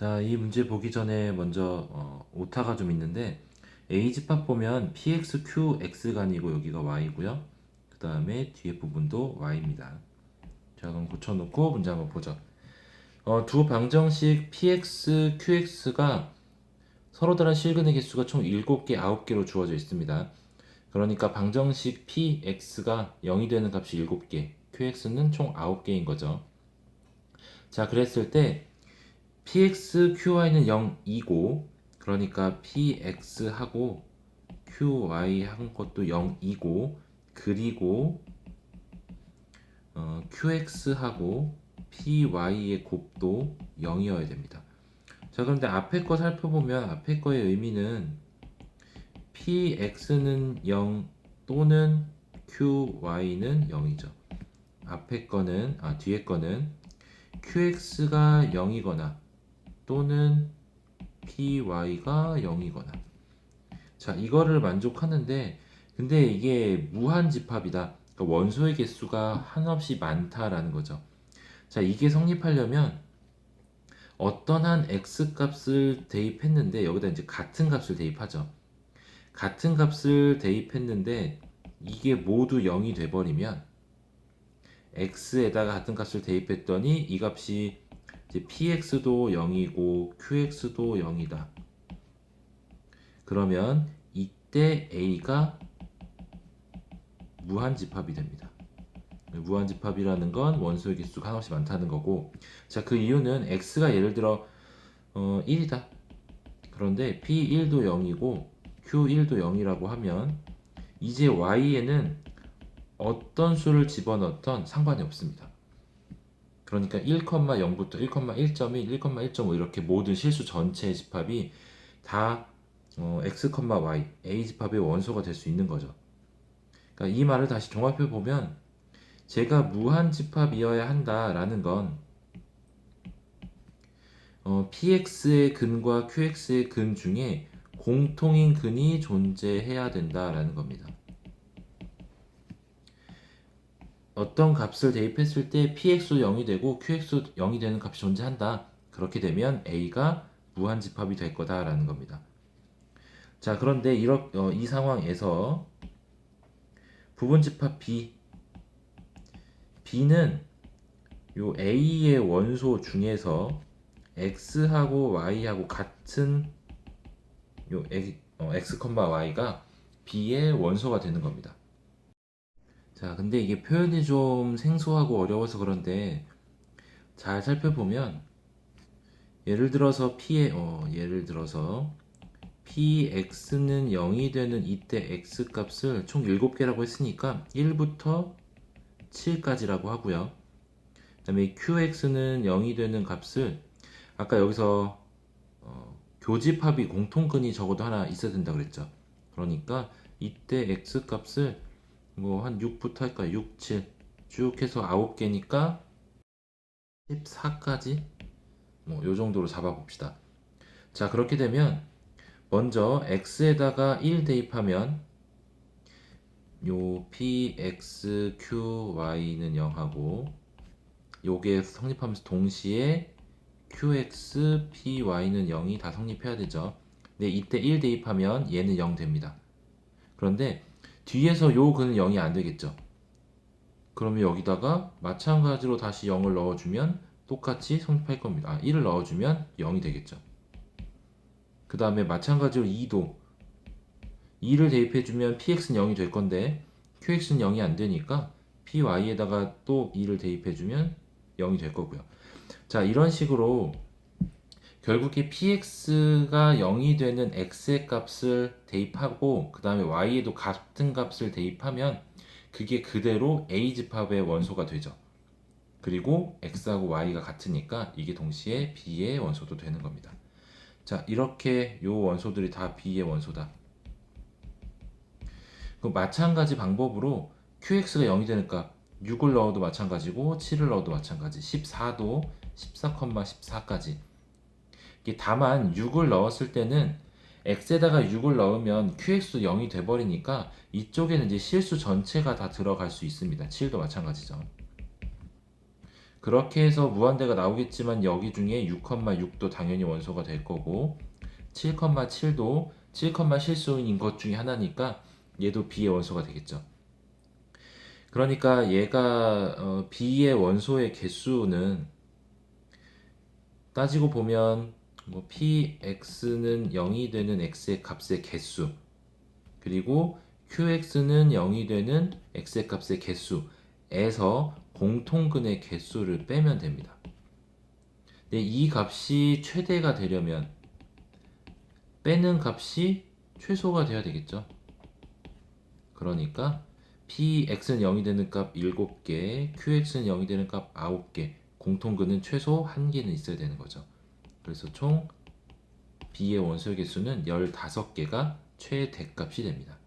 자, 이 문제 보기 전에 먼저 어, 오타가 좀 있는데 a 집합 보면 px, qx가 아니고 여기가 y고요. 그 다음에 뒤에 부분도 y입니다. 자, 그럼 고쳐놓고 문제 한번 보죠. 어, 두 방정식 px, qx가 서로 다른 실근의 개수가 총 7개, 9개로 주어져 있습니다. 그러니까 방정식 px가 0이 되는 값이 7개, qx는 총 9개인 거죠. 자, 그랬을 때 px, qy는 0이고 그러니까 px하고 qy 한 것도 0이고 그리고 어, qx하고 py의 곱도 0이어야 됩니다. 자 그런데 앞에 거 살펴보면 앞에 거의 의미는 px는 0 또는 qy는 0이죠. 앞에 거는 아 뒤에 거는 qx가 0이거나 또는 py가 0이거나. 자 이거를 만족하는데 근데 이게 무한 집합이다. 그러니까 원소의 개수가 한없이 많다라는 거죠. 자 이게 성립하려면 어떤 한 x 값을 대입했는데 여기다 이제 같은 값을 대입하죠. 같은 값을 대입했는데 이게 모두 0이 돼버리면 x에다가 같은 값을 대입했더니 이 값이 이제 px도 0이고 qx도 0이다. 그러면 이때 a가 무한집합이 됩니다. 무한집합이라는 건 원소의 개수가 한없이 많다는 거고 자 그 이유는 x가 예를 들어 어, 1이다. 그런데 p1도 0이고 q1도 0이라고 하면 이제 y에는 어떤 수를 집어넣던 상관이 없습니다. 그러니까 1,0부터 1,1.1, 1,1.5 이렇게 모든 실수 전체의 집합이 다 어, x, y, a 집합의 원소가 될 수 있는 거죠. 그러니까 이 말을 다시 종합해 보면 제가 무한 집합이어야 한다라는 건 어, px의 근과 qx의 근 중에 공통인 근이 존재해야 된다라는 겁니다. 어떤 값을 대입했을 때 px도 0이 되고 qx도 0이 되는 값이 존재한다. 그렇게 되면 a가 무한 집합이 될 거다라는 겁니다. 자 그런데 이러, 어, 이 상황에서 부분 집합 b b는 요 a의 원소 중에서 x하고 y하고 같은 요 x, 어, y가 b의 원소가 되는 겁니다. 자, 근데 이게 표현이 좀 생소하고 어려워서 그런데 잘 살펴보면 예를 들어서 p의 어, 예를 들어서 px는 0이 되는 이때 x 값을 총 7개라고 했으니까 1부터 7까지라고 하고요. 그 다음에 qx는 0이 되는 값을 아까 여기서 어, 교집합이 공통근이 적어도 하나 있어야 된다 그랬죠. 그러니까 이때 x 값을 뭐 한 6부터 할까요? 6, 7. 쭉 해서 9개니까 14까지 뭐 요 정도로 잡아 봅시다. 자, 그렇게 되면 먼저 x에다가 1 대입하면 요 px, qy는 0하고 요게 성립하면서 동시에 qx, py는 0이 다 성립해야 되죠. 근데 이때 1 대입하면 얘는 0 됩니다. 그런데 뒤에서 요 근은 0이 안 되겠죠. 그러면 여기다가 마찬가지로 다시 0을 넣어주면 똑같이 성립할 겁니다. 아, 1을 넣어주면 0이 되겠죠. 그 다음에 마찬가지로 2도 2를 대입해주면 px는 0이 될 건데 qx는 0이 안 되니까 py에다가 또 2를 대입해주면 0이 될 거고요. 자 이런 식으로 결국에 px가 0이 되는 x의 값을 대입하고 그 다음에 y에도 같은 값을 대입하면 그게 그대로 a 집합의 원소가 되죠. 그리고 x하고 y가 같으니까 이게 동시에 b의 원소도 되는 겁니다. 자 이렇게 요 원소들이 다 b의 원소다. 그 마찬가지 방법으로 qx가 0이 되니까 6을 넣어도 마찬가지고 7을 넣어도 마찬가지 14도 14,14까지 다만 6을 넣었을 때는 x에다가 6을 넣으면 qx도 0이 돼버리니까 이쪽에는 이제 실수 전체가 다 들어갈 수 있습니다. 7도 마찬가지죠. 그렇게 해서 무한대가 나오겠지만 여기 중에 6,6도 당연히 원소가 될 거고 7,7도 7, 실수인 것 중에 하나니까 얘도 B의 원소가 되겠죠. 그러니까 얘가 어, B의 원소의 개수는 따지고 보면 뭐 px는 0이 되는 x의 값의 개수 그리고 qx는 0이 되는 x의 값의 개수에서 공통근의 개수를 빼면 됩니다. 근데 이 값이 최대가 되려면 빼는 값이 최소가 돼야 되겠죠. 그러니까 px는 0이 되는 값 7개, qx는 0이 되는 값 9개, 공통근은 최소 1개는 있어야 되는 거죠. 그래서 총 B의 원소 개수는 15개가 최대값이 됩니다.